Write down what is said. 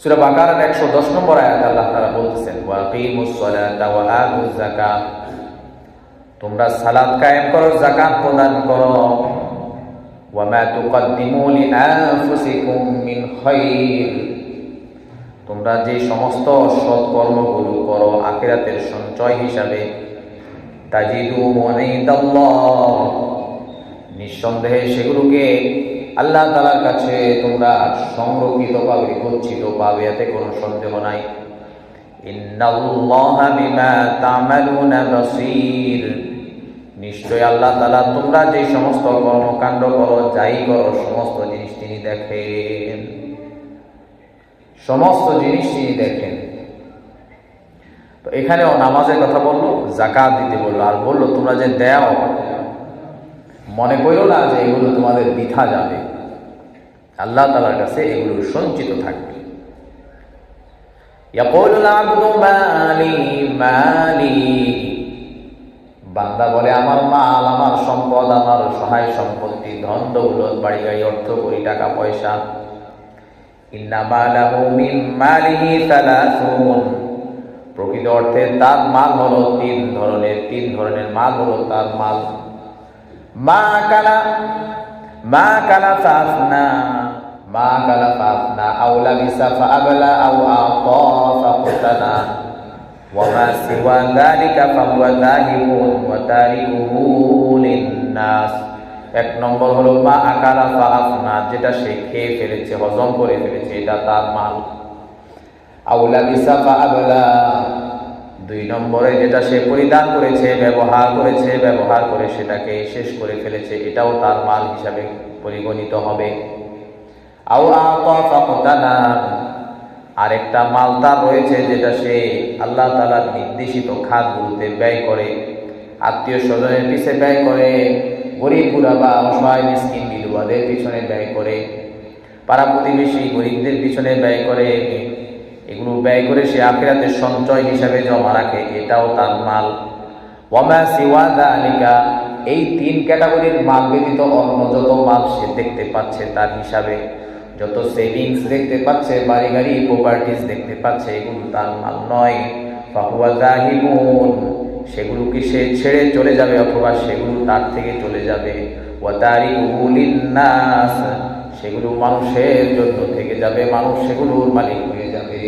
সূরা বাকারার 110 নম্বর আয়াত আল্লাহ তাআলা বলতেছেন তোমরা সালাত কায়েম করো, যাকাত প্রদান করো। মিন তোমরা যে সমস্ত সৎ কর্মগুলো করো, আখিরাতের সঞ্চয় হিসাবে। তাজিদু ওয়ানাইদাল্লাহ নিঃসন্দেহে সেগুলোকে আল্লাহ তালার কাছে তোমরা সংরক্ষিত পাবে গচ্ছিত পাবে, এতে কোনো সন্দেহ নাই। নিশ্চয় আল্লাহ তালা তোমরা যে সমস্ত কর্মকাণ্ড করো, যাই করো, সমস্ত জিনিস তিনি দেখেন। সমস্ত জিনিস তিনি দেখেন। তো এখানেও নামাজের কথা বলল জাকাত দিতে বলল, আর বলল, তোমরা যে দেও মনে করো না যে এগুলো তোমাদের বৃথা যাবে। আল্লাহ তালার কাছে এগুলো সঞ্চিত থাকবে। বান্দা বলে, আমার মাল, আমার সম্পদ, আমার সহায় সম্পত্তি, ধন, দৌলত, বাড়ি গাড়ি অর্থ করি, টাকা, পয়সা। প্রকৃত অর্থে তার মাল হলো তিন ধরনের তিন ধরনের মাল হলো তার মাল। মা কালা মা কালা ফাফনা মা কালা ফাফনা আও লাবিসা ফাআবলা আও আতা ফাকতানা وما سوى ذلك فهو ذاهب وتاركه للناس এক নম্বর হলো মা আকালা ফাফনা যেটা সে খেয়ে ফেলেছে হজম করে ফেলেছে এটা তার মাল আউলা বিসাফা আবলা দুই নম্বরে যেটা সে পরিধান করেছে, ব্যবহার করেছে, ব্যবহার করে সেটাকে শেষ করে ফেলেছে, এটাও তার মাল হিসাবে পরিগণিত হবে। আরেকটা মাল তার রয়েছে যেটা সে আল্লাহ তালার নির্দেশিত খাতগুলোতে ব্যয় করে। আত্মীয় স্বজনের পিছে ব্যয় করে, গরিব বা অসহায় মিসকিন বিধবাদের পিছনে ব্যয় করে, পাড়া প্রতিবেশী গরিবদের পিছনে ব্যয় করে এগুলো ব্যয় করে সে আখিরাতের সঞ্চয় হিসাবে জমা রাখে, এটাও তার মাল। ওয়ামা সিওয়াদা আলিকা এই তিন ক্যাটাগরির মাল ব্যতীত অন্য যত মাল সে দেখতে পাচ্ছে তার হিসাবে। যত সেভিংস দেখতে পাচ্ছে বাড়ি গাড়ি প্রপার্টিস দেখতে পাচ্ছে, এগুলো তার মাল নয়। ফাহুয়া সেগুলো কি সে ছেড়ে চলে যাবে অথবা সেগুলো তার থেকে চলে যাবে। ওয়াতারি নাস সেগুলো মানুষের জন্য থেকে যাবে মানুষ সেগুলোর মালিক হয়ে যাবে।